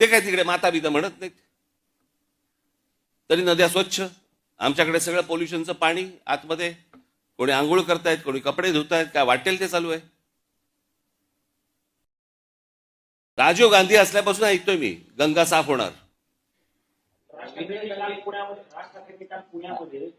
ते काय तिकडे माता बिता म्हणत नाहीत? तरी नद्या स्वच्छ. आमच्याकडे सगळं पोल्युशनचं पाणी आतमध्ये. कोणी आंघोळ करतायत कोणी कपडे धुतायत काय वाटेल ते चालू आहे. राजीव गांधी असल्यापासून ऐकतोय मी गंगा साफ होणार. पुण्यामध्ये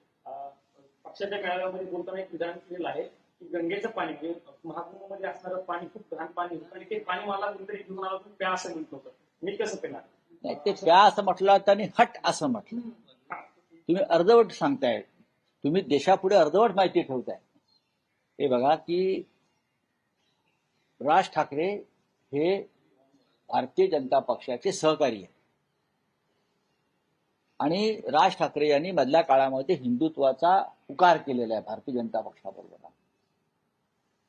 पक्षाच्या बोलताना एक विधान केलेलं आहे की गंगेचं पाणी म्हणजे महाकुंभमध्ये असणारं पाणी खूप घाण पाणी होतं आणि ते पाणी मला कोणतरी घेऊन आलं प्या असं म्हणत होतं. मी कसं पेणार? नाही ते त्या असं म्हटलं आणि हट असं म्हटलं. तुम्ही अर्धवट सांगताय. तुम्ही देशापुढे अर्धवट माहिती ठेवताय. हे बघा की राज ठाकरे हे भारतीय जनता पक्षाचे सहकारी आहेत. आणि राज ठाकरे यांनी मधल्या काळामध्ये हिंदुत्वाचा उकार केलेला आहे भारतीय जनता पक्षाबरोबर.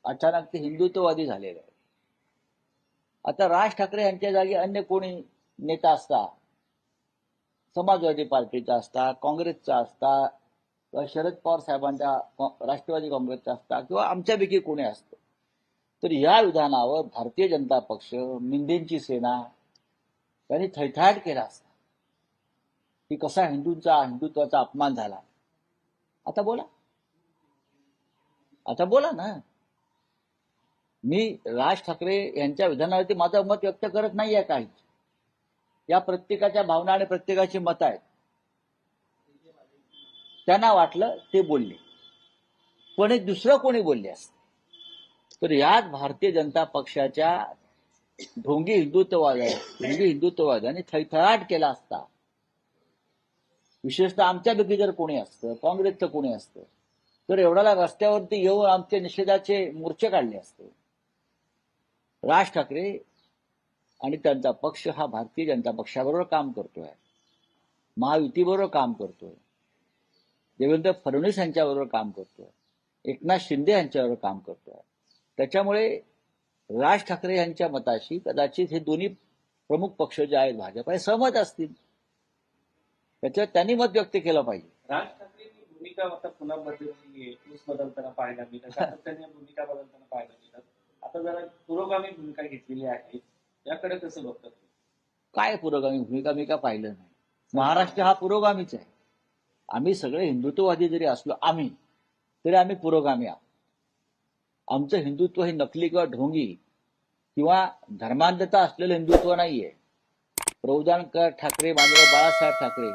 अचानक ते हिंदुत्ववादी झालेले आहे आता राज ठाकरे यांच्या जागी अन्य कोणी नेता असता? समाजवादी पार्टीचा असता काँग्रेसचा असता किंवा शरद पवार साहेबांच्या राष्ट्रवादी काँग्रेसचा असता किंवा आमच्यापैकी कोणी असतं? तर या विधानावर भारतीय जनता पक्ष मिंदेंची सेना त्यांनी थैथाट केला असता. की कसा हिंदूंचा हिंदुत्वाचा अपमान झाला? आता बोला. आता बोला ना. मी राज ठाकरे यांच्या विधानावरती माझं मत व्यक्त करत नाही आहे काहीच या प्रत्येकाच्या भावना आणि प्रत्येकाची मत आहेत. त्यांना वाटलं ते बोलले. पण हे दुसरं कोणी बोलले असते. तर यात भारतीय जनता पक्षाच्या ढोंगी हिंदुत्ववादा ढोंगी हिंदुत्ववादाने थैथराट केला असता. विशेषतः आमच्यापैकी जर कोणी असतं काँग्रेसचं कोणी असतं तर एवढ्याला रस्त्यावरती येऊन आमचे निषेधाचे मोर्चे काढले असते. राज ठाकरे आणि त्यांचा पक्ष हा भारतीय जनता पक्षाबरोबर काम करतोय. महायुतीबरोबर काम करतोय. देवेंद्र फडणवीस यांच्याबरोबर काम करतोय. एकनाथ शिंदे यांच्याबरोबर काम करतोय. त्याच्यामुळे राज ठाकरे यांच्या मताशी कदाचित हे दोन्ही प्रमुख पक्ष जे आहेत भाजप हे सहमत असतील. त्याच्यात त्यांनी मत व्यक्त केलं पाहिजे. राज ठाकरे भूमिका आता पुन्हा बदलली पाहायला मिळतात त्यांनी भूमिका बदलताना पाहायला मिळतात. आता जरा पुरोगामी भूमिका घेतलेली आहे. याकडे कसं बघतात? काय पुरोगामी भूमिका? मी का पाहिलं नाही. महाराष्ट्र हा पुरोगामीच आहे. आम्ही सगळे हिंदुत्ववादी जरी असलो आम्ही तरी आम्ही पुरोगामी आहोत. आमचं हिंदुत्व हे नकली किंवा ढोंगी किंवा धर्मांधता असलेलं हिंदुत्व नाहीये. प्रौदानकर ठाकरे मानव बाळासाहेब ठाकरे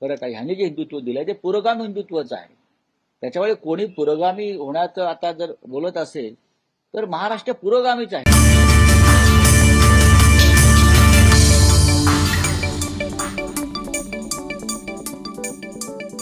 परत का ह्यांनी जे हिंदुत्व दिलंय ते पुरोगामी हिंदुत्वच आहे. त्याच्यामुळे कोणी पुरोगामी होण्याचं आता जर बोलत असेल तर महाराष्ट्र पुरोगामीच आहे.